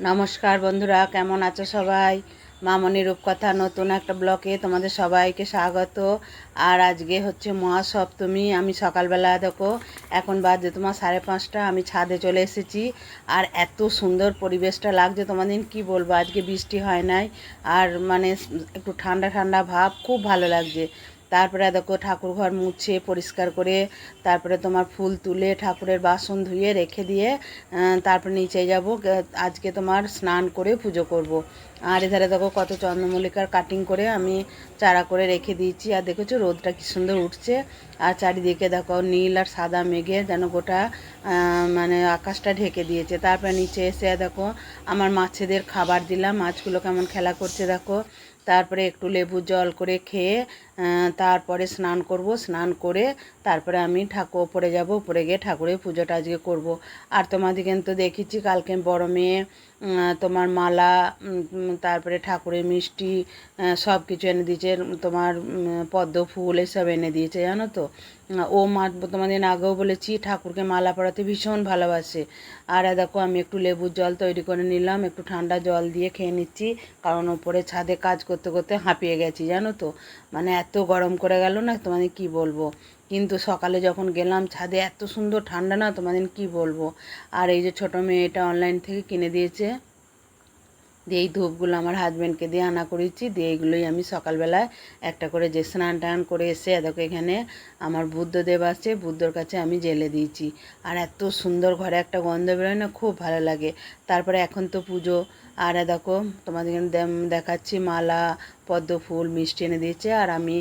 নমস্কার বন্ধুরা, কেমন আছো সবাই? মামনি রূপকথা নতুন একটা ব্লকে তোমাদের সবাইকে স্বাগত। আর আজকে হচ্ছে মহাসপ্তমী, আমি সকালবেলা দেখো, এখন বাজে তোমার সাড়ে পাঁচটা, আমি ছাদে চলে এসেছি। আর এত সুন্দর পরিবেশটা লাগছে, তোমাদের কি বলব? আজকে বৃষ্টি হয় নাই, আর মানে একটু ঠান্ডা ঠান্ডা ভাব, খুব ভালো লাগছে। তারপরে দেখো ঠাকুর ঘর মুছে পরিষ্কার করে তারপরে তোমার ফুল তুলে ঠাকুরের বাসন ধুয়ে রেখে দিয়ে তারপরে নিচে যাব আজকে তোমার স্নান করে পুজো করব। আর এধারে দেখো কত চন্দ্রমল্লিকার কাটিং করে আমি চারা করে রেখে দিয়েছি। আর দেখেছ রোদটা কি সুন্দর উঠছে। আর চারিদিকে দেখো নীল আর সাদা মেঘে যেন গোটা মানে আকাশটা ঢেকে দিয়েছে। তারপরে নিচে এসে দেখো আমার মাছেদের খাবার দিলাম। মাছগুলো কেমন খেলা করছে দেখো। তারপরে একটু লেবুর জল করে খেয়ে তারপরে স্নান করব। স্নান করে তারপরে আমি ঠাকুর ওপরে যাব। ওপরে গিয়ে ঠাকুরের পুজোটা আজকে করব। আর তোমাদেরকে তো দেখেছি কালকে বড় মেয়ে তোমার মালা তারপরে ঠাকুরের মিষ্টি সব কিছু এনে দিয়েছে। তোমার পদ্ম ফুল এসব এনে দিয়েছে, জানো তো? ও মা, তোমাদের আগেও বলেছি, ঠাকুরকে মালা পরাতে ভীষণ ভালোবাসে। আর দেখো, আমি একটু লেবুর জল তৈরি করে নিলাম, একটু ঠান্ডা জল দিয়ে খেয়ে নিচ্ছি, কারণ ওপরে ছাদে কাজ করতে করতে হাঁপিয়ে গেছি, জানো তো? মানে এত গরম করে গেল না, তোমাদের কি বলব? কিন্তু সকালে যখন গেলাম ছাদে, এত সুন্দর ঠান্ডা না তোমাদের কি বলব? আর এই যে ছোটো মেয়েটা অনলাইন থেকে কিনে দিয়েছে। দিয়ে এই ধূপগুলো আমার হাজব্যান্ডকে দিয়ে আনা করেছি। দিয়ে এইগুলোই আমি সকালবেলায় একটা করে যে স্নান টান করে এসে দেখো এখানে আমার বুদ্ধদেব আছে, বুদ্ধর কাছে আমি জেলে দিয়েছি। আর এত সুন্দর ঘরে একটা গন্ধ বেরোয় না, খুব ভালো লাগে। তারপরে এখন তো পুজো, আর দেখো তোমাদের দেখাচ্ছি মালা, পদ্ম ফুল, মিষ্টি এনে দিয়েছে। আর আমি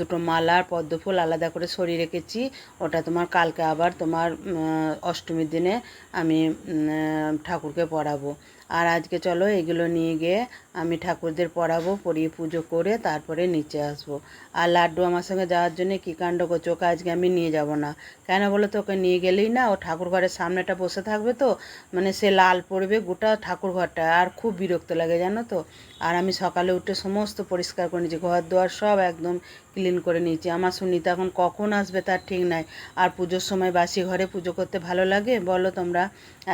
দুটো মালা আর পদ্ম ফুল আলাদা করে সরিয়ে রেখেছি। ওটা তোমার কালকে আবার তোমার অষ্টমীর দিনে আমি ঠাকুরকে পরাবো। আর আজকে চলো এগুলো নিয়ে গিয়ে আমি ঠাকুরদের পড়াবো, পড়িয়ে পুজো করে তারপরে নিচে আসব। আর লাড্ডু আমার সঙ্গে যাওয়ার জন্য কী কাণ্ড করছে? ওকে আজকে আমি নিয়ে যাব না। কেন বলো তো? ওকে নিয়ে গেলেই না, ও ঠাকুর ঘরের সামনেটা বসে থাকবে তো মানে সে লাল পড়বে গোটা ঠাকুর ঘরটা, আর খুব বিরক্ত লাগে, জানো তো? আর আমি সকালে উঠে সমস্ত পরিষ্কার করে নিয়েছি, ঘর দুয়ার সব একদম ক্লিন করে নিয়েছি। আমার সুনিতা এখন কখন আসবে তার ঠিক নাই। আর পুজোর সময় বাসি ঘরে পুজো করতে ভালো লাগে? বলো তোমরা,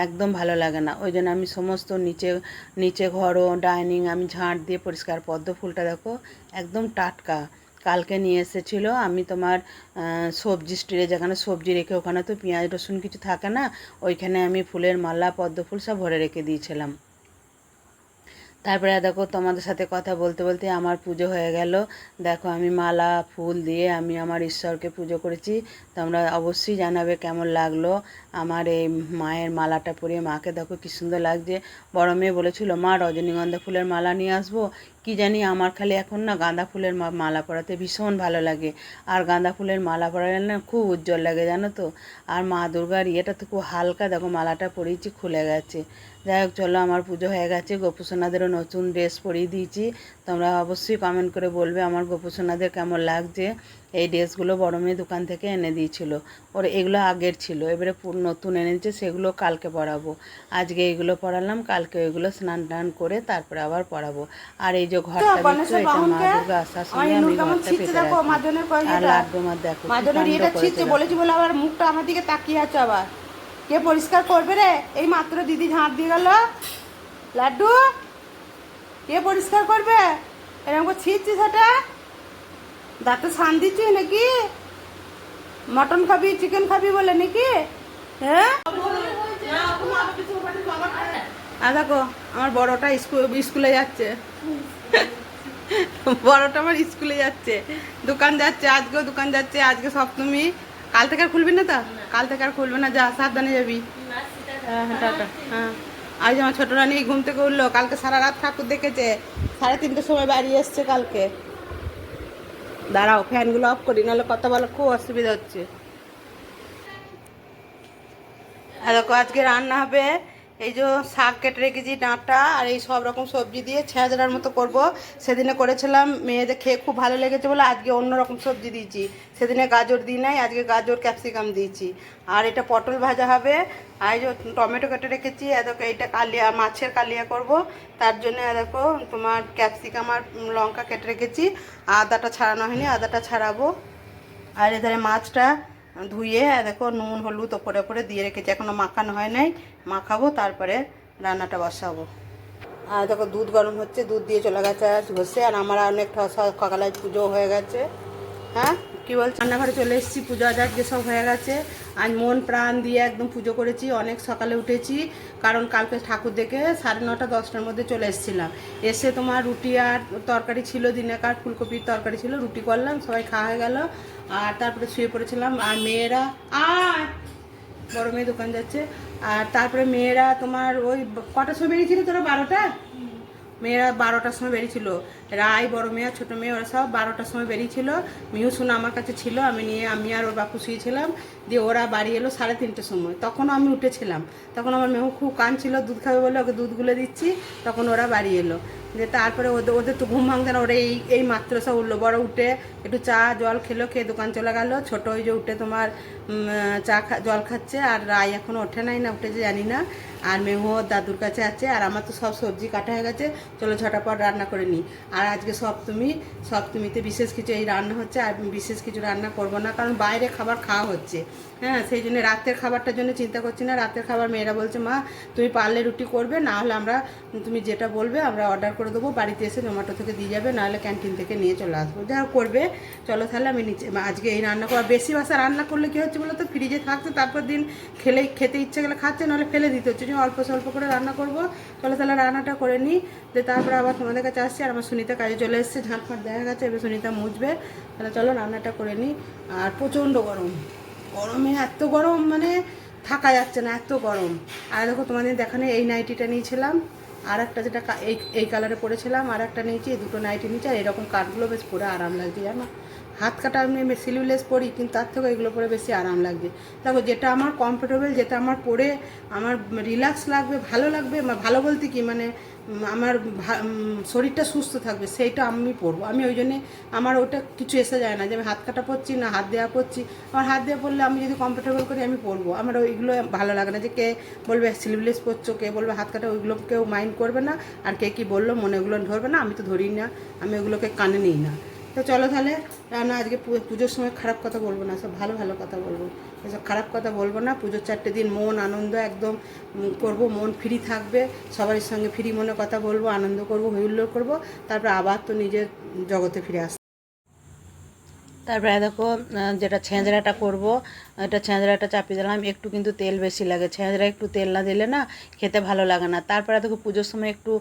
একদম ভালো লাগে না। ওই জন্য আমি সমস্ত নিচে নিচে ঘরও, ডাইনিং আমি ঝাঁট দিয়ে পরিষ্কার পদ্ম ফুলটা দেখো, একদম টাটকা। কালকে নিয়ে এসেছিল আমি তোমার সবজি স্টিরে যেখানে সবজি রেখে ওখানে তো পেঁয়াজ, রসুন কিছু থাকে না, ওইখানে আমি ফুলের মালা, পদ্ম ফুল সব ভরে রেখে দিয়েছিলাম। তারপরে দেখো তোমাদের সাথে কথা বলতে বলতে আমার পুজো হয়ে গেল। দেখো আমি মালা, ফুল দিয়ে আমি আমার ঈশ্বরকে পুজো করেছি। তোমরা অবশ্যই জানাবে কেমন লাগল আমার এই মায়ের মালাটা পরিয়ে মাকে দেখো কী সুন্দর লাগছে। বড় মেয়ে বলেছিল, মা, রজনীগন্ধা ফুলের মালা নিয়ে আসব? কি জানি আমার খালি এখন না গাঁদা ফুলের মালা পরাতে ভীষণ ভালো লাগে। আর গাঁদা ফুলের মালা পরালে না খুব উজ্জ্বল লাগে, জানো তো? আর মা দুর্গার ইয়েটা তো খুব হালকা, দেখো মালাটা পরিয়েছি খুলে গেছে। যাই হোক, চলো, আমার পুজো হয়ে গেছে। গোপুসোনাদেরও নতুন ড্রেস পরিয়ে দিয়েছি। তোমরা অবশ্যই কমেন্ট করে বলবে আমার গোপুসোনাদের কেমন লাগছে। এই ড্রেসগুলো বড় মেয়ে দোকান থেকে এনে দিয়েছিল। ওর এগুলো আগের ছিল এবারে নতুন এনেছে সেগুলো কালকে পরাবো। আজকে এগুলো পরালাম কালকে ওইগুলো স্নান টান করে তারপরে আবার পরাবো। আর এই যে ঘরটা দেখছ এটা মা দুর্গা আসার সময় আমি ঘরটা পেতে রাখি। আর লাড্ডু মার দেখো মাদনের এটা ছিটছে বলেছি বলে আবার মুখটা আমার দিকে তাকিয়ে আছে আবার। কে পরিষ্কার করবে রে? এই মাত্র দিদি ঝাঁট দিয়ে গেল। লাড্ডু? কে পরিষ্কার করবে? এরকম করে সেটা দাঁতে সান দিচ্ছিস নাকি? মটন খাবি চিকেন খাবি বলে নাকি? হ্যাঁ? দেখো, আমার বড়টা স্কুলে যাচ্ছে। বড়টা আমার স্কুলে যাচ্ছে। দোকান যাচ্ছে, আজকেও দোকান যাচ্ছে, আজকে সপ্তমী। কাল থেকে আর খুলবি না তো? কাল থেকে আর খুলবে না, যা, সাবধানে যাবি। হ্যাঁ হ্যাঁ টাটা হ্যাঁ। আজ আমার ছোটো রানী ঘুম থেকে উঠল, কালকে সারা রাত ঠাকুর দেখেছে। সাড়ে তিনটের সময় বাড়ি এসছে কালকে। দাঁড়াও, ফ্যানগুলো অফ করি, নাহলে কথা বলা খুব অসুবিধা হচ্ছে। আজকে রান্না হবে এই যে শাক কেটে রেখেছি, ডাঁটা আর এই সব রকম সবজি দিয়ে ছেঁচড়ার মতো করব। সেদিনে করেছিলাম, মেয়েদের খেয়ে খুব ভালো লেগেছে বলে আজকে অন্য রকম সবজি দিয়েছি। সেদিনে গাজর দিই নাই, আজকে গাজর, ক্যাপসিকাম দিয়েছি। আর এটা পটল ভাজা হবে। আর এই যে টমেটো কেটে রেখেছি দেখো এইটা কালিয়া, মাছের কালিয়া করব। তার জন্য দেখো তোমার ক্যাপসিকাম আর লঙ্কা কেটে রেখেছি। আদাটা ছাড়ানো হয়নি, আদাটা ছাড়াবো। আর এধারে মাছটা ধুয়ে দেখো নুন, হলুদ ওপরে ওপরে দিয়ে রেখেছি, এখনও মাখানো হয় নাই। মাখাবো, তারপরে রান্নাটা বসাবো। আর দেখো, দুধ গরম হচ্ছে, দুধ দিয়ে চলে গেছে আজ ঘষে, আর আমার অনেক সকালে পুজো হয়ে গেছে। হ্যাঁ? কি বলছে? রান্নাঘরে চলে এসেছি, পুজো আজ আজকে সব হয়ে গেছে। আজ মন প্রাণ দিয়ে একদম পুজো করেছি, অনেক সকালে উঠেছি, কারণ কালকে ঠাকুর দেখে সাড়ে নটা, দশটার মধ্যে চলে এসেছিলাম। এসে তোমার রুটি আর তরকারি ছিল, দিনেকার ফুলকপির তরকারি ছিল, রুটি করলাম, সবাই খাওয়া হয়ে গেল, আর তারপরে শুয়ে পড়েছিলাম, আর মেয়েরা, আয়! বড় মেয়ে দোকান যাচ্ছে। আর তারপরে মেয়েরা তোমার ওই কটার সময় বেরিয়েছিল তোরা? বারোটা? মেয়েরা বারোটার সময় বেরিয়েছিল। রায় বড় মেয়ে ছোটো মেয়ে, ওরা সব বারোটার সময় বেরিয়েছিল। মিউ শোনা আমার কাছে ছিল, আমি নিয়ে, আমি আর ওর বাপু শুয়েছিলাম। দিয়ে ওরা বাড়ি এলো সাড়ে তিনটের সময়। তখনও আমি উঠেছিলাম। তখন আমার মেহু খুব কাঁদছিল, দুধ খাবে বলে ওকে দুধ গুলে দিচ্ছি। তখন ওরা বাড়ি এলো। যে তারপরে ওদের ওদের তো ঘুম ভাঙতে না, ওরা এই এই মাত্র সব উঠল। বড় উঠে একটু চা, জল খেলো, খেয়ে দোকান চলে গেল। ছোট ওই যে উঠে তোমার চা জল খাচ্ছে। আর রায় এখনও ওঠে নাই না, উঠেছে জানি না। আর মেহু দাদুর কাছে আছে। আর আমার তো সব সবজি কাটা হয়ে গেছে। চলো ঝটাপট রান্না করে নিই। আর আজকে সপ্তমী, সপ্তমীতে বিশেষ কিছু এই রান্না হচ্ছে। আর বিশেষ কিছু রান্না করব না, কারণ বাইরে খাবার খাওয়া হচ্ছে। হ্যাঁ সেই জন্য রাতের খাবারটার জন্য চিন্তা করছি না। রাতের খাবার মেয়েরা বলছে, মা, তুমি পারলে রুটি করবে, না হলে আমরা, তুমি যেটা বলবে, আমরা অর্ডার করে দেবো, বাড়িতে এসে জোম্যাটো থেকে দিয়ে যাবে, নাহলে ক্যান্টিন থেকে নিয়ে চলে আসব। যা করবে, চলো তাহলে আমি নিচে আজকে এই রান্না করা, বেশি বাসা রান্না করলে কী হচ্ছে বলো তো ফ্রিজে থাকছে, তারপর দিন খেলে, খেতে ইচ্ছে গেলে খাচ্ছে, নাহলে ফেলে দিতে হচ্ছে। যে অল্প স্বল্প করে রান্না করব, চলো তাহলে রান্নাটা করে নিই। দিয়ে তারপরে আবার তোমাদের কাছে আসছি, আর আমার সুনিতা কাজে চলে এসেছে ঝাঁটফাট দেখা গেছে, এবার সুনিতা মুছবে। তাহলে চলো রান্নাটা করে নিই। আর প্রচণ্ড গরম। গরমে এত গরম মানে থাকা যাচ্ছে না, এত গরম। আর দেখো তোমাদের দেখানে এই নাইটিটা নিয়েছিলাম। আর একটা যেটা এই এই কালারে পরেছিলাম আর একটা নিয়েছি দুটো নাইটি নিয়েছি, আর এরকম কাঠগুলো বেশ পরে আরাম লাগছে, জানো? হাত কাটা আমি স্লিভলেস পরি, কিন্তু তার থেকে এগুলো পরে বেশি আরাম লাগবে। দেখো, যেটা আমার কমফোর্টেবল যেটা আমার পরে আমার রিল্যাক্স লাগবে, ভালো লাগবে ভালো বলতে কি মানে আমার শরীরটা সুস্থ থাকবে, সেইটা আমি পরবো। আমি ওই জন্যে আমার ওটা কিছু এসে যায় না, যে আমি হাত কাটা পরছি না, হাত দেওয়া পরছি। আমার হাত দেওয়া পরলে আমি যদি কমফোর্টেবল করি, আমি পরবো। আমার ওইগুলো ভালো লাগে না, যে কে বলবে স্লিভলেস পরছো, কে বলবে হাত কাটা, ওইগুলো কেউ মাইন্ড করবে না, আর কে কী বলল, মনে ওগুলো ধরবে না, আমি তো ধরি না, আমি ওগুলোকে কানে নিই না। তো চলো তাহলে রান্না আজকে পুজোর সময় খারাপ কথা বলব না, সব ভালো ভালো কথা বলব। এসব খারাপ কথা বলব না, পুজোর চারটে দিন মন আনন্দ একদম করব, মন ফ্রি থাকবে সবার সঙ্গে ফ্রি মনে কথা বলব, আনন্দ করব, হৈহুল্লোড় করব, তারপর আবার তো নিজের জগতে ফিরে আসব তারপরে দেখো যেটা ছেঁচড়াটা করব, এটা ছেঁচড়াটা চাপিয়ে দিলাম। একটু কিন্তু তেল বেশি লাগে। ছেঁচড়া একটু তেল না দিলে না খেতে ভালো লাগে না। তারপরে দেখো, পুজোর সময় একটু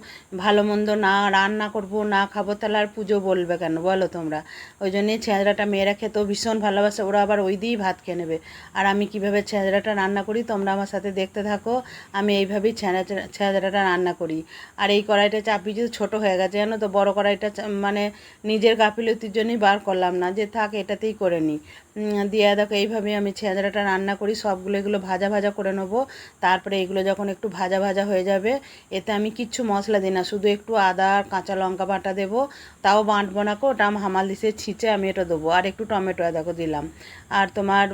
ভালো মন্দ না রান্না করব, না খাব, তাহলে আর পুজো বলবে কেন বলো তোমরা? ওই জন্যই ছেঁচড়াটা মেয়েরা খেতেও ভীষণ ভালোবাসে। ওরা আবার ওই দিয়েই ভাত খেয়ে নেবে। আর আমি কীভাবে ছেঁচড়াটা রান্না করি তোমরা আমার সাথে দেখতে থাকো। আমি এইভাবেই ছেঁচড়া ছেঁচড়াটা রান্না করি। আর এই কড়াইটা চাপিয়ে যদি ছোটো হয়ে গেছে, জানো তো, বড় কড়াইটা মানে নিজের গাফিলতির জন্যই বার করলাম না। যে থাক এটাতেই করে নিই। দিয়ে দেখো এইভাবে আমি ছেঁচড়াটা রান্না করি, সবগুলো এগুলো ভাজা ভাজা করে নেব। তারপরে এগুলো যখন একটু ভাজা ভাজা হয়ে যাবে, এতে আমি কিচ্ছু মশলা দিই না, শুধু একটু আদা আর কাঁচা লঙ্কা বাটা দেবো। তাও বাঁটবো না ওটা আমি হামাল দিছে ছিঁচে, আমি এটা দেবো। আর একটু টমেটো দেখো দিলাম। আর তোমার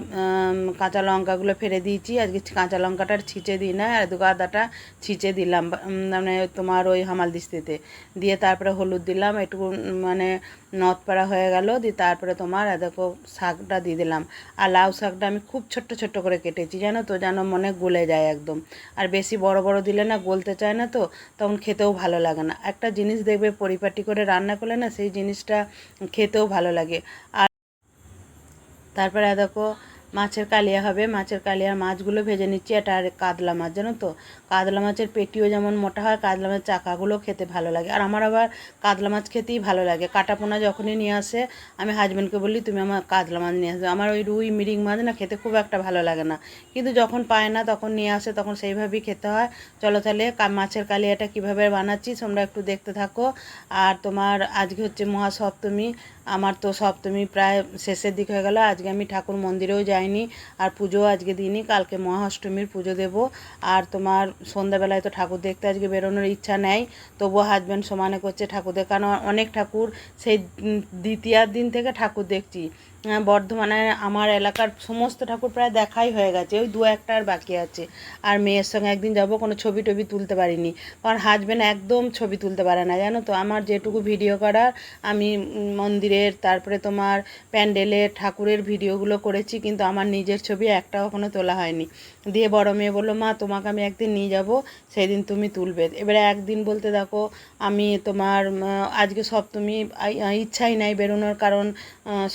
কাঁচা লঙ্কাগুলো ফেলে দিয়েছি। আজকে কাঁচা লঙ্কাটা ছিঁচে দিই না, আর দুটো আদাটা ছিঁচে দিলাম মানে তোমার ওই হামাল দিস্তিতে। দিয়ে তারপরে হলুদ দিলাম একটু মানে নথপাড়া হয়ে গেল, দিয়ে তারপরে তোমার দেখো শাকটা দিয়ে দিলাম। আর লাউ শাকটা আমি খুব ছোট্ট ছোট্ট করে কেটেছি, জানো তো, যেন মনে গলে যায় একদম। আর বেশি বড় বড় দিলে না গলতে চায় না তো, তখন খেতেও ভালো লাগে না। একটা জিনিস দেখবে পরিপাটি করে রান্না করলে না, সেই জিনিসটা খেতেও ভালো লাগে। আর তারপরে দেখো মাছের কালিয়া হবে, মাছের কালিয়ার মাছগুলো ভেজে নিচ্ছি, এটা আর কাতলা মাছ, জানো তো? কাতলা মাছের পেটিও যেমন মোটা হয়, কাতলা মাছের চাকাগুলো খেতে ভালো লাগে। আর আমার আবার কাতলা মাছ খেতেই ভালো লাগে। কাটাপোনা যখনই নিয়ে আসে, আমি হাজব্যান্ডকে বলি, তুমি আমার কাতলা মাছ নিয়ে আসবে আমার ওই রুই, মিরিং মাছ না খেতে খুব একটা ভালো লাগে না। কিন্তু যখন পায় না, তখন নিয়ে আসে, তখন সেইভাবেই খেতে হয়। চলো তাহলে মাছের কালিয়াটা কীভাবে বানাচ্ছি তোমরা একটু দেখতে থাকো। আর তোমার আজকে হচ্ছে মহাসপ্তমী আমার তো সপ্তমী প্রায় শেষের দিক হয়ে গেল, আজকে আমি ঠাকুর মন্দিরেও যাইনি, আর পুজো আজকে দিইনি, কালকে মহাষ্টমীর পুজো দেব। আর তোমার সন্ধ্যাবেলায় তো ঠাকুর দেখতে আজকে বেরোনোর ইচ্ছা নেই, তবুও হাজব্যান্ড সমানে করছে ঠাকুর দেখ কারণ অনেক ঠাকুর সেই দ্বিতীয়ার দিন থেকে ঠাকুর দেখছি। বর্ধমানে আমার এলাকার সমস্ত ঠাকুর প্রায় দেখাই হয়ে গেছে। ওই দু একটা আর বাকি আছে। আর মেয়ের সঙ্গে একদিন যাব, কোনো ছবি টবি তুলতে পারিনি। কারণ হাজবেন্ড একদম ছবি তুলতে পারে না, জানো তো? আমার যেটুকু ভিডিও করার, আমি মন্দিরের, তারপরে তোমার প্যান্ডেলের ঠাকুরের ভিডিওগুলো করেছি, কিন্তু আমার নিজের ছবি একটাও কোনো তোলা হয়নি। দিয়ে বড় মেয়ে বলল, মা, তোমাকে আমি একদিন নিয়ে যাব সেই দিন তুমি তুলবে। এবারে একদিন বলতে দেখো, আমি তোমার আজকে সপ্তমী ইচ্ছাই নাই বেরোনোর কারণ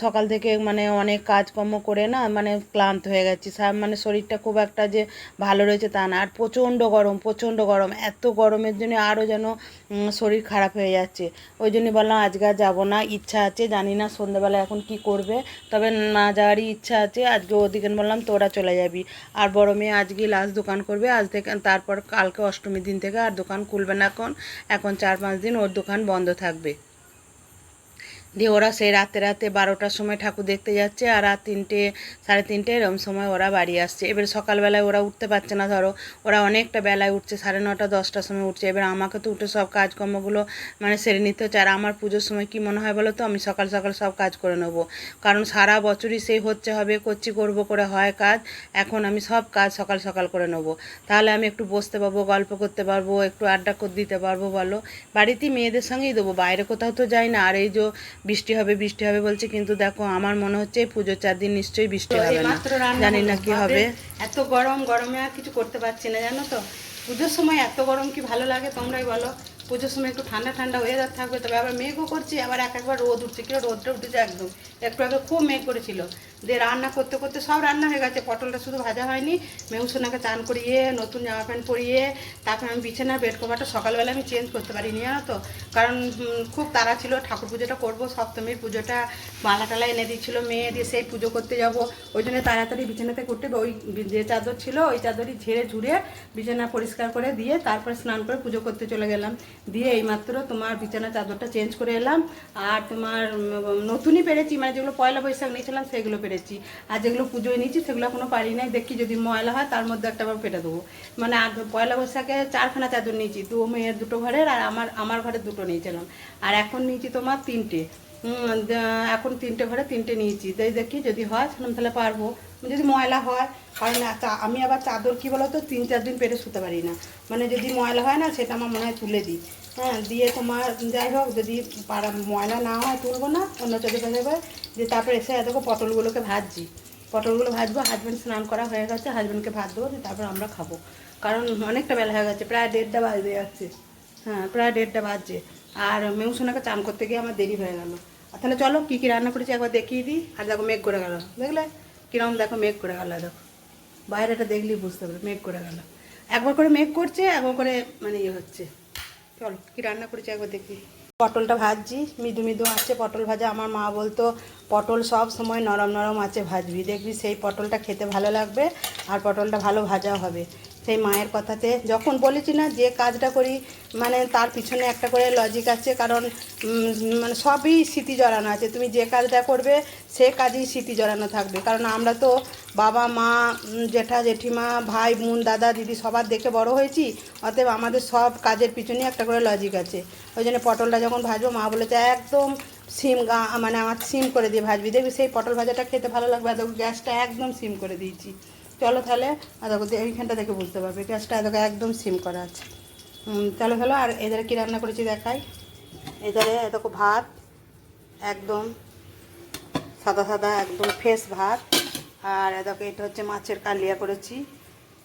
সকাল থেকে মানে অনেক কাজকর্ম করে না মানে ক্লান্ত হয়ে গেছি। মানে শরীরটা খুব একটা যে ভালো রয়েছে তা না। আর প্রচণ্ড গরম প্রচণ্ড গরম। এত গরমের জন্য আরও যেন শরীর খারাপ হয়ে যাচ্ছে। ওই জন্য বললাম আজকে আর যাব না, ইচ্ছা আছে, জানি না সন্ধ্যেবেলা এখন কি করবে। তবে না যাওয়ারই ইচ্ছা আছে, আজকে ওদিকে বললাম তোরা চলে যাবি। আর বড় মেয়ে আজকে লাস্ট দোকান করবে, আজ থেকে তারপর কালকে অষ্টমীর দিন থেকে আর দোকান খুলবে না এখন। এখন চার পাঁচ দিন ওর দোকান বন্ধ থাকবে। দিয়ে ওরা সেই রাতে রাতে বারোটার সময় ঠাকুর দেখতে যাচ্ছে আর রাত তিনটে, সাড়ে তিনটে এরম সময় ওরা বাড়ি আসছে। এবার সকালবেলায় ওরা উঠতে পারছে না, ধরো, ওরা অনেকটা বেলায় উঠছে, সাড়ে নটা দশটার সময় উঠছে। এবার আমাকে তো উঠে সব কাজকর্মগুলো মানে সেরে নিতে হচ্ছে। আর আমার পুজোর সময় কি মনে হয় বলো তো? আমি সকাল সকাল সব কাজ করে নেব। কারণ সারা বছরই সেই হচ্ছে হবে, করছি, করব, করে হয় কাজ। এখন আমি সব কাজ সকাল সকাল করে নেব। তাহলে আমি একটু বসতে পারব, গল্প করতে পারব, একটু আড্ডা করে, দিতে পারব বলো। বাড়িতেই মেয়েদের সঙ্গেই দেবো, বাইরে কোথাও তো যাই না। আর এই যে বৃষ্টি হবে বৃষ্টি হবে বলছে কিন্তু দেখো আমার মনে হচ্ছে পুজো পুজোর চার দিন নিশ্চয়ই বৃষ্টি হবে না। জানি না কি হবে। এত গরম গরমে আর কিছু করতে পারছি না জানো তো। পুজোর সময় এত গরম কি ভালো লাগে তোমরাই বলো। পুজোর সময় একটু ঠান্ডা ঠান্ডা ওয়েদার থাকবে, তবে আবার মেঘও করছি, আবার এক একবার রোদ উঠছে। কি রোদটা উঠেছে একদম। একটু আগে খুব মেঘ করেছিল। দিয়ে রান্না করতে করতে সব রান্না হয়ে গেছে। পটলটা শুধু ভাজা হয়নি। মেউসোনাকে চান করিয়ে, নতুন জামা প্যান্ট পরিয়ে, তারপরে আমি বিছানা বেড কভারটা সকালবেলা আমি চেঞ্জ করতে পারিনি, জানো তো? কারণ খুব তাড়া ছিল। ঠাকুর পুজোটা করব, সপ্তমীর পুজোটা মালা টালা এনে দিচ্ছিল মেয়ে, দিয়ে সেই পুজো করতে যাব। ওই জন্য তাড়াতাড়ি বিছানাতে করতে ওই যে চাদর ছিল, ওই চাদরই ঝেড়ে ঝুড়ে বিছানা পরিষ্কার করে দিয়ে তারপরে স্নান করে পুজো করতে চলে গেলাম। দিয়ে এইমাত্র তোমার বিছানা চাদরটা চেঞ্জ করে এলাম। আর তোমার নতুনই পেরেছি মানে যেগুলো পয়লা বৈশাখ নিয়েছিলাম, সেগুলো পেরেছি। আর যেগুলো পুজোয় নিয়েছি সেগুলো এখনও পারি নাই। দেখি যদি ময়লা হয়, তার মধ্যে একটা আবার পেটে দেবো। মানে পয়লা বৈশাখে চারখানা চাদর নিয়েছি, দু মেয়ের দুটো ঘরের আর আমার আমার ঘরে দুটো নিয়েছিলাম। আর এখন নিয়েছি তোমার তিনটে। এখন তিনটে ঘরে তিনটে নিয়েছি। তাই দেখি যদি হয়, সেরকম তাহলে পারব। যদি ময়লা হয় কারণ আমি আবার চাদর কি বলো তো তিন চার দিন পেরে শুতে পারি না। মানে যদি ময়লা হয় না, সেটা আমার মনে হয় তুলে দিই। হ্যাঁ দিয়ে তোমার যাই হোক, যদি পারা ময়লা না হয়, তুলবো না, অন্য চাদর পেলে দিয়ে তারপরে এসে দেখো পটলগুলোকে ভাজছি। পটলগুলো ভাজবো হাজব্যান্ড স্নান করা হয়ে গেছে হাজব্যান্ডকে ভাত দেবো তারপর আমরা খাব। কারণ অনেকটা বেলা হয়ে গেছে, প্রায় দেড়টা বাজতে যাচ্ছে হ্যাঁ প্রায় দেড়টা বাজছে। আর মেউসোনাকে চান করতে গিয়ে আমার দেরি হয়ে গেলো। তাহলে চলো, কী কী রান্না করেছি একবার দেখিয়ে দিই, আর দেখো মেঘ করে গেল। দেখলে? কিরম দেখো মেঘ করে গেল, দেখো। বাইরেটা দেখলেই বুঝতে পারবে মেঘ করে গেল। একবার করে মেঘ করছে, একবার করে মানে ইয়ে হচ্ছে। চলো, কী রান্না করেছি একবার দেখি। পটলটা ভাজছি, মৃদু মৃদু আছে, পটল ভাজা। আমার মা বলতো, পটল সব সময় নরম নরম আছে ভাজবি। দেখবি সেই পটলটা খেতে ভালো লাগবে আর পটলটা ভালো ভাজা হবে। সেই মায়ের কথাতে যখন বলেছি না যে কাজটা করি মানে তার পিছনে একটা করে লজিক আছে, কারণ মানে সবই স্মৃতি জড়ানো আছে। তুমি যে কাজটা করবে, সে কাজেই স্মৃতি জড়ানো থাকবে। কারণ আমরা তো বাবা, মা জেঠা, জেঠিমা, ভাই, বোন, দাদা, দিদি সবার দেখে বড় হয়েছি, অতএব আমাদের সব কাজের পিছনেই একটা করে লজিক আছে। ওই জন্য পটলটা যখন ভাজবো, মা বলেছে, একদম সিম গা মানে আমার সিম করে দিয়ে ভাজবি। দেখবি সেই পটল ভাজাটা খেতে ভালো লাগবে দেখো গ্যাসটা একদম সিম করে দিয়েছি। চলো তাহলে দেখো, এইখানটা দেখে বুঝতে পারবে গ্যাসটা দেখো একদম সিম করা আছে। চলো চলো, আর এদের কী রান্না করেছি দেখাই। এধারে দেখো ভাত, একদম সাদা সাদা, একদম ফ্রেশ ভাত। আর এ দেখো, এটা হচ্ছে মাছের কালিয়া করেছি।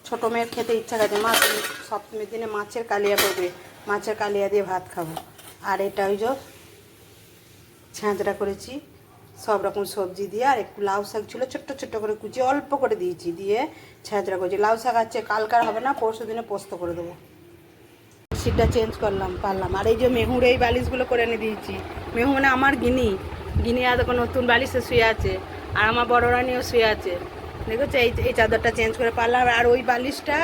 ছোটো মেয়ের খেতে ইচ্ছা গেছে মা তুমি সপ্তমীর দিনে মাছের কালিয়া করবে, মাছের কালিয়া দিয়ে ভাত খাব। আর এটা ওই যে ছাঁচড়া করেছি। সব রকম সবজি দিয়ে আর একটু লাউ শাক ছিল, ছোট্ট ছোট্ট করে কুচি, অল্প করে দিয়েছি দিয়ে ছেঁচড়া করছি। লাউ শাক আছে, কালকার হবে না, পরশু দিনে পোস্ত করে দেবো। সিটটা চেঞ্জ করলাম, পারলাম। আর এই যে মেহুর এই বালিশগুলো করে এনে দিয়েছি। মেহু মানে আমার গিনি। গিনি আর নতুন বালিশে শুয়ে আছে। আর আমার বড় রানিও শুয়ে আছে। দেখেছ? এই এই চাদরটা চেঞ্জ করে পারলাম। আর ওই বালিশটা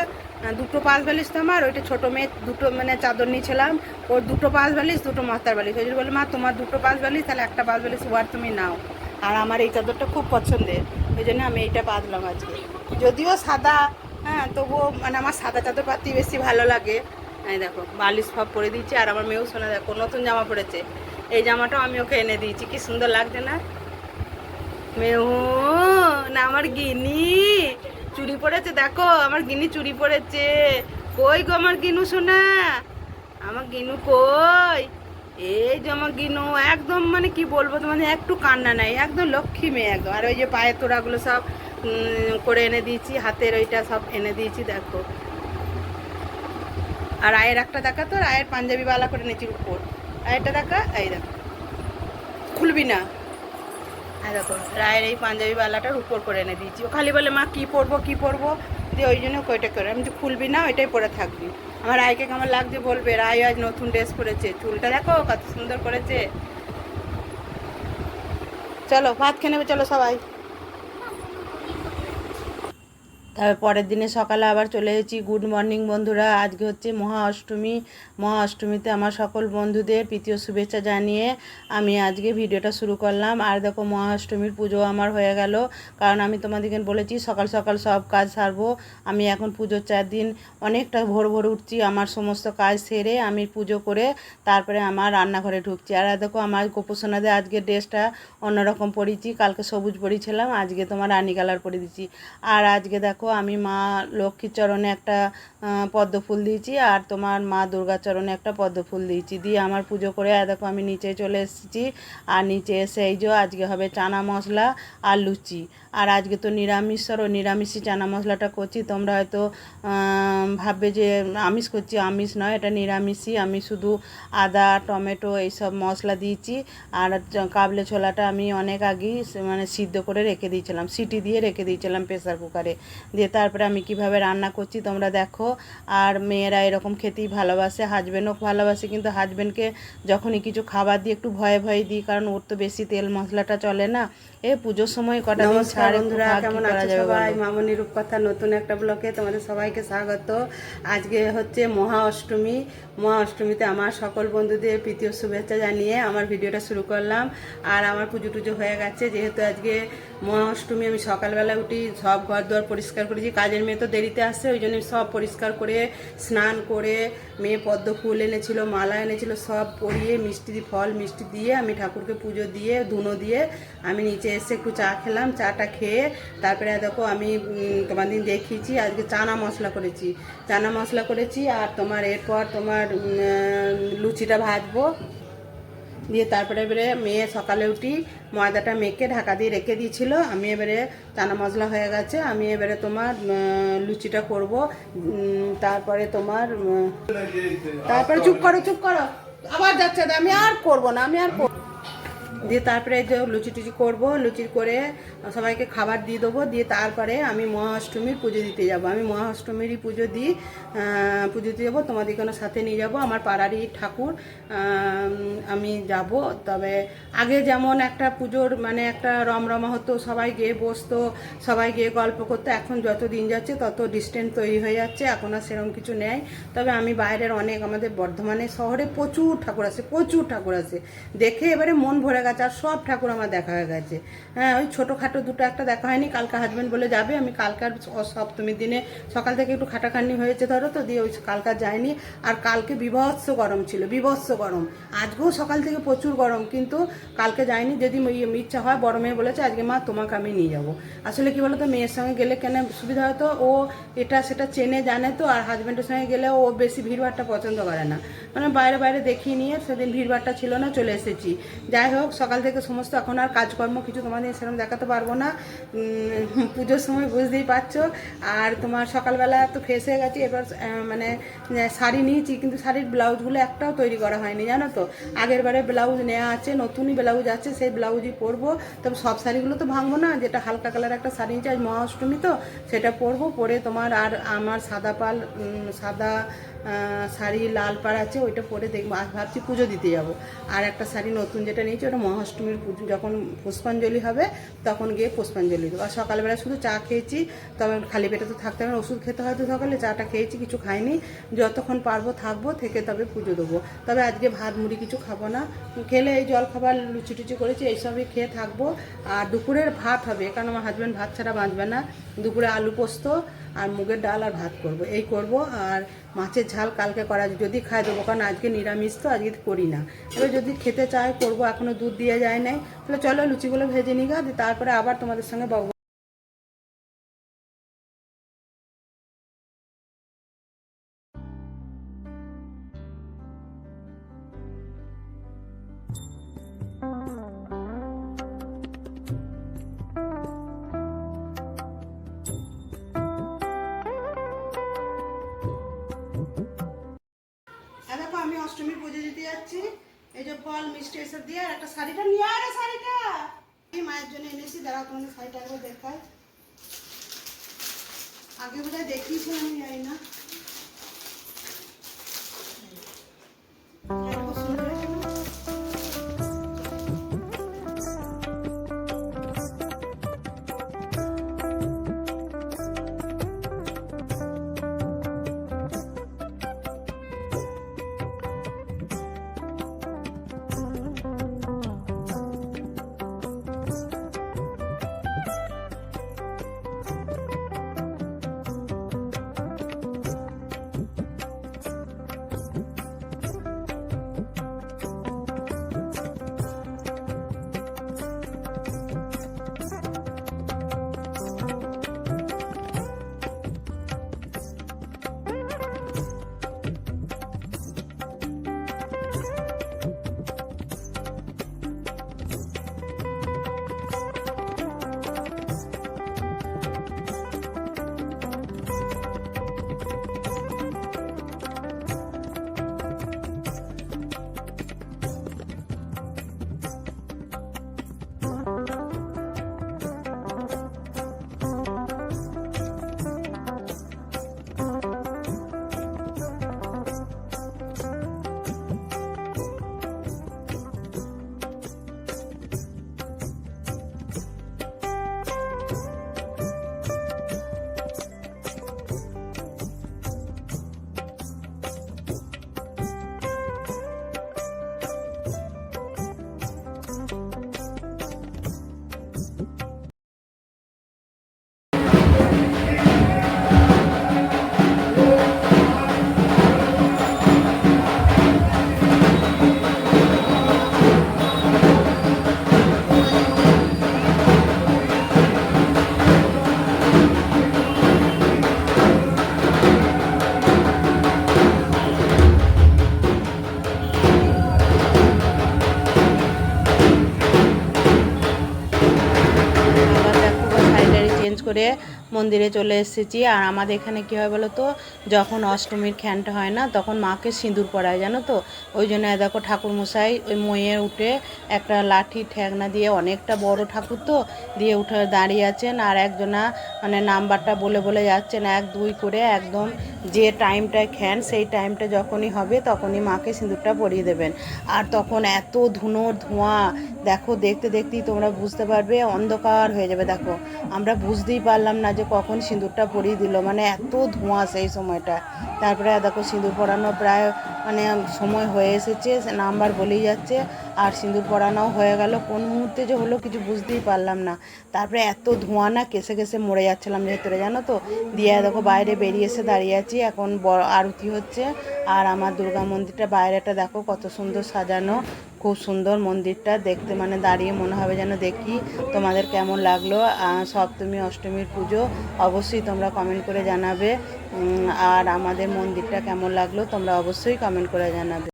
দুটো পাঁচ বালিশ তো আমার, ওইটা ছোটো মেয়ে দুটো মানে চাদর নিয়েছিলাম। ওর দুটো পাঁচ বালিশ, দুটো মাথার বালিশ। ওই জন্য বলে মা, তোমার দুটো পাঁচ বালিশ, তাহলে একটা পাঁচ বালিশ ওয়ার তুমি নাও। আর আমার এই চাদরটা খুব পছন্দের, ওই জন্য আমি এইটা বাঁধলাম আজকে। যদিও সাদা হ্যাঁ তবুও মানে আমার সাদা চাদর পাতি বেশি ভালো লাগে। এই দেখো, বালিশ সব পরে দিয়েছি, আর আমার মেয়েও শোনা দেখো, নতুন জামা পরেছে। এই জামাটাও আমি ওকে এনে দিয়েছি, কি সুন্দর লাগছে না? মেহু, না, আমার গিনি চুরি পড়েছে, দেখো, আমার গিনি চুরি পড়েছে। কই গো আমার গিনু শোনা আমার গিনু কই? এই যে আমার গিনু একদম মানে কি বলব তোমাদের, একটু কান্না নাই, একদম লক্ষ্মী মেয়ে একদম। আর ওই যে পায়ের তোড়াগুলো সব করে এনে দিয়েছি, হাতের ওইটা সব এনে দিয়েছি, দেখো। আর আয়ের একটা দেখা তো আয়ের পাঞ্জাবি বালা করে নিয়েছি উপর। আয়েরটা দেখা, এই দেখো। খুলবি না। দেখো, রায়ের এই পাঞ্জাবি বালাটার উপর করে এনে দিয়েছি। ও খালি বলে, মা, কি পরবো কি পরবো? দিয়ে ওই জন্য ওইটা করে, আমি যে খুলবি না, ওইটাই পরে থাকবি। আমার রায়কে কেমন লাগছে বলবে রায় আজ নতুন ড্রেস পরেছে, চুলটা দেখো কত সুন্দর করেছে। চলো, ভাত খেয়ে নেবে, চলো সবাই। তারপর পরের দিনে সকালে আবার চলে এসেছি। গুড মর্নিং বন্ধুরা, আজকে হচ্ছে মহা অষ্টমী। মহা অষ্টমীতে আমার সকল বন্ধুদের প্রীতীয় শুভেচ্ছা জানিয়ে আমি আজকে ভিডিওটা শুরু করলাম। আর দেখো, মহা অষ্টমীর পুজো আমার হয়ে গেল। কারণ আমি তোমাদেরকে বলেছি, সকাল সকাল সব কাজ সারবো। আমি এখন পুজোর চার দিন অনেকটা ভোর ভোর উঠছি, আমার সমস্ত কাজ সেরে আমি পুজো করে তারপরে আমার রান্নাঘরে ঢুকছি। আর দেখো, আমার গোপোষণাদের আজকে ড্রেসটা অন্যরকম পরেছি কালকে সবুজ পরেছিলাম আজকে তোমার রানী কালার পরে দিচ্ছি আর আজকে দেখো আমি মা লক্ষ্মীর চরণে একটা পদ্ম ফুল দিয়েছি আর তোমার মা দুর্গার চরণে একটা পদ্ম ফুল দিয়েছি। দিয়ে আমার পুজো করে দেখো, আমি নিচে চলে এসেছি আর নিচে এসে এই যে আজকে হবে চানা মশলা আর লুচি। আর আজকে তো নিরামিষর ও নিরামিষই চানা মশলাটা করছি। তোমরা হয়তো ভাববে যে আমিষ করছি, আমিষ নয়, এটা নিরামিষই। আমি শুধু আদা, টমেটো এইসব মশলা দিয়েছি আর কাবলে ছোলাটা আমি অনেক আগেই মানে সিদ্ধ করে রেখে দিয়েছিলাম, সিটি দিয়ে রেখে দিয়েছিলাম প্রেসার কুকারে। দিয়ে তারপরে আমি কীভাবে রান্না করছি তোমরা দেখো। আর মেয়েরা এরকম খেতেই ভালোবাসে হাজব্যান্ডও ভালোবাসে, কিন্তু হাজব্যান্ডকে যখনই কিছু খাবার দিই একটু ভয়ে ভয়ে দিই, কারণ ওর তো বেশি তেল মশলাটা চলে না। এ পুজোর সময় কটা দিন ছাড় বন্ধুরা কেমন আছো সবাই? মামনি রূপকথা নতুন একটা ব্লকে তোমাদের সবাইকে স্বাগত। আজকে হচ্ছে মহা অষ্টমী। মহা অষ্টমীতে আমার সকল বন্ধুদের প্রীতীয় শুভেচ্ছা জানিয়ে আমার ভিডিওটা শুরু করলাম। আর আমার পুজো টুজো হয়ে গেছে। যেহেতু আজকে মহা অষ্টমী আমি সকালবেলা উঠি সব ঘর দুয়ার পরিষ্কার করেছি। কাজের মেয়ে তো দেরিতে আসছে ওই জন্য সব পরিষ্কার করে স্নান করে মেয়ে পদ্ম ফুল এনেছিল মালা এনেছিল সব পরিয়ে মিষ্টি ফল মিষ্টি দিয়ে আমি ঠাকুরকে পুজো দিয়ে ধুনো দিয়ে আমি নিচে এসে একটু চা খেলাম, চাটা খেয়ে তারপরে দেখো আমি দিন দেখিয়েছি, আজকে চানা মশলা করেছি। চানা মশলা করেছি আর তোমার এরপর তোমার লুচিটা ভাজবো। দিয়ে তারপরে এবারে মেয়ে সকালে উঠি, ময়দাটা মেখে ঢাকা দিয়ে রেখে দিয়েছিল, আমি এবারে চানা মশলা হয়ে গেছে, আমি এবারে তোমার লুচিটা করব। তারপরে তোমার তারপরে চুপ করো চুপ করো। আবার যাচ্ছে আমি আর করব না, আমি আর করব দিয়ে তারপরে যে লুচি টুচি করব লুচি করে সবাইকে খাবার দিয়ে দেবো, দিয়ে তারপরে আমি মহাষ্টমীর পুজো দিতে যাব। আমি মহাষ্টমীরই পুজো দিই পুজো দিতে যাব, তোমাদের কোনো সাথে নিয়ে যাব, আমার পাড়ারই ঠাকুর, আমি যাব। তবে আগে যেমন একটা পুজোর মানে একটা রমরমা হতো, সবাই গিয়ে বসতো, সবাই গিয়ে গল্প করতো, এখন যত দিন যাচ্ছে তত ডিস্টেন্স তৈরি হয়ে যাচ্ছে, এখন আর সেরকম কিছু নেই। তবে আমি বাইরের অনেক আমাদের বর্ধমানে শহরে প্রচুর ঠাকুর আছে প্রচুর ঠাকুর আছে দেখে এবারে মন ভরে গেছে। আর সব ঠাকুর আমার দেখা হয়ে গেছে। হ্যাঁ ওই ছোটোখাটো দুটো একটা দেখা হয়নি, কালকে হাজব্যান্ড বলে যাবে, আমি কালকার সপ্তমীর দিনে সকাল থেকে একটু খাটাখাটনি হয়েছে ধরো তো, দিয়ে ওই কালকার যায়নি। আর কালকে বিভৎস গরম ছিল, বিভৎস গরম। আজকেও সকাল থেকে প্রচুর গরম, কিন্তু কালকে যায়নি, যদি ইচ্ছা হয়, বড় মেয়ে বলেছে, আজকে মা তোমাকে আমি নিয়ে যাব। আসলে কি বলতো, মেয়ের সঙ্গে গেলে কেন সুবিধা হতো? ও এটা সেটা চেনে, জানে তো, আর হাজব্যান্ডের সঙ্গে গেলে ও বেশি ভিড়ভাড়টা পছন্দ করে না। মানে বাইরে বাইরে দেখিয়ে নিয়ে সেদিন ভিড়ভাড়টা ছিল না, চলে এসেছি। যাই হোক সকাল থেকে সমস্ত এখন আর কাজকর্ম কিছু তোমাদের সেরকম দেখাতে পারব না। পুজোর সময় বুঝতেই পারছ। আর তোমার সকালবেলা তো ফ্রেশ হয়ে গেছি, এবার মানে শাড়ি নিয়েছি, কিন্তু শাড়ির ব্লাউজগুলো একটাও তৈরি করা হয়নি, জানো তো? আগের বারে ব্লাউজ নেওয়া আছে, নতুনই ব্লাউজ আছে, সেই ব্লাউজই পরবো। তবে সব শাড়িগুলো তো ভাঙবো না, যেটা হালকা কালার একটা শাড়ি নিয়েছি, আজ মহাষ্টমী তো, সেটা পরবো, পরে তোমার আর আমার সাদা পাল সাদা শাড়ি লাল পাড় আছে, ওইটা পরে দেখব। আর ভাবছি পুজো দিতে যাব। আর একটা শাড়ি নতুন যেটা নিয়েছি, ওটা মহাষ্টমীর পুজো। যখন পুষ্পাঞ্জলি হবে, তখন গিয়ে পুষ্পাঞ্জলি দেবো। আর সকালবেলা শুধু চা খেয়েছি, তবে খালি পেটে তো থাকতে হবে ওষুধ খেতে হয়তো সকালে, চাটা খেয়েছি, কিছু খাইনি। যতক্ষণ পারব থাকব, থেকে তবে পুজো দেবো। তবে আজকে ভাত, মুড়ি কিছু খাব না। খেলে এই জল খাবার লুচি টুচি করেছি এইসবই খেয়ে থাকব। আর দুপুরের ভাত হবে, কারণ আমার হাজব্যান্ড ভাত ছাড়া বাঁচবে না। দুপুরে আলু পোস্ত আর মুগের ডাল আর ভাত করব। এই করব আর মাছের ঝাল কালকে করা যদি খায় দেবো, কারণ আজকে নিরামিষ তো, আজকে করি না। এবার যদি খেতে চায়, করব এখনও দুধ দিয়ে যায় নাই। তাহলে চলো লুচিগুলো ভেজে নিই গা তারপরে আবার তোমাদের সঙ্গে এসব দিয়ে আর একটা শাড়িটা নিয়ে আরে শাড়িটা। এই মায়ের জন্য এনেছি, দাঁড়াও তোমাদের শাড়িটা একবার দেখায় আগে বোধহয় দেখিয়েছিলাম আমি জানি না। মন্দিরে চলে এসেছি। আর আমাদের এখানে কী হয় বলো তো যখন অষ্টমীর খ্যানটা হয় না, তখন মাকে সিঁদুর পরায়, জানো তো? ওই জন্য দেখো ঠাকুরমশাই ওই মইয়ে উঠে একটা লাঠি ঠেকনা দিয়ে অনেকটা বড় ঠাকুর তো, দিয়ে উঠে দাঁড়িয়ে আছেন। আর একজনা মানে নাম্বারটা বলে বলে যাচ্ছেন, এক, দুই করে একদম যে টাইমটায় খ্যান, সেই টাইমটা যখনই হবে তখনই মাকে সিঁদুরটা পরিয়ে দেবেন। আর তখন এত ধুনোর ধোঁয়া, দেখো দেখতে দেখতেই তোমরা বুঝতে পারবে, অন্ধকার হয়ে যাবে, দেখো। আমরা বুঝতেই পারলাম না যে কখন সিঁদুরটা পরিয়ে দিল? মানে এত ধোঁয়া সেই সময়টা তারপরে দেখো সিঁদুর পরানো প্রায় মানে সময় হয়ে এসেছে নাম্বার বলেই যাচ্ছে, আর সিঁদুর পরানো হয়ে গেল। কোন মুহূর্তে যে হলো কিছু বুঝতেই পারলাম না। তারপরে এত ধোঁয়া না কেসে কেসে মরে যাচ্ছিলাম ভেতরে, জানো তো? দিয়ে দেখো বাইরে বেরিয়ে এসে দাঁড়িয়ে আছি, এখন আরতি হচ্ছে, আর আমার দুর্গা মন্দিরটা বাইরেটা দেখো কত সুন্দর সাজানো, খুব সুন্দর মন্দিরটা, দেখতে মানে দাঁড়িয়ে মনে হবে যেন দেখি তোমাদের কেমন লাগল। সপ্তমী, অষ্টমীর পুজো অবশ্যই তোমরা কমেন্ট করে জানাবে। আর আমাদের মন্দিরটা কেমন লাগল তোমরা অবশ্যই কমেন্ট করে জানাবে।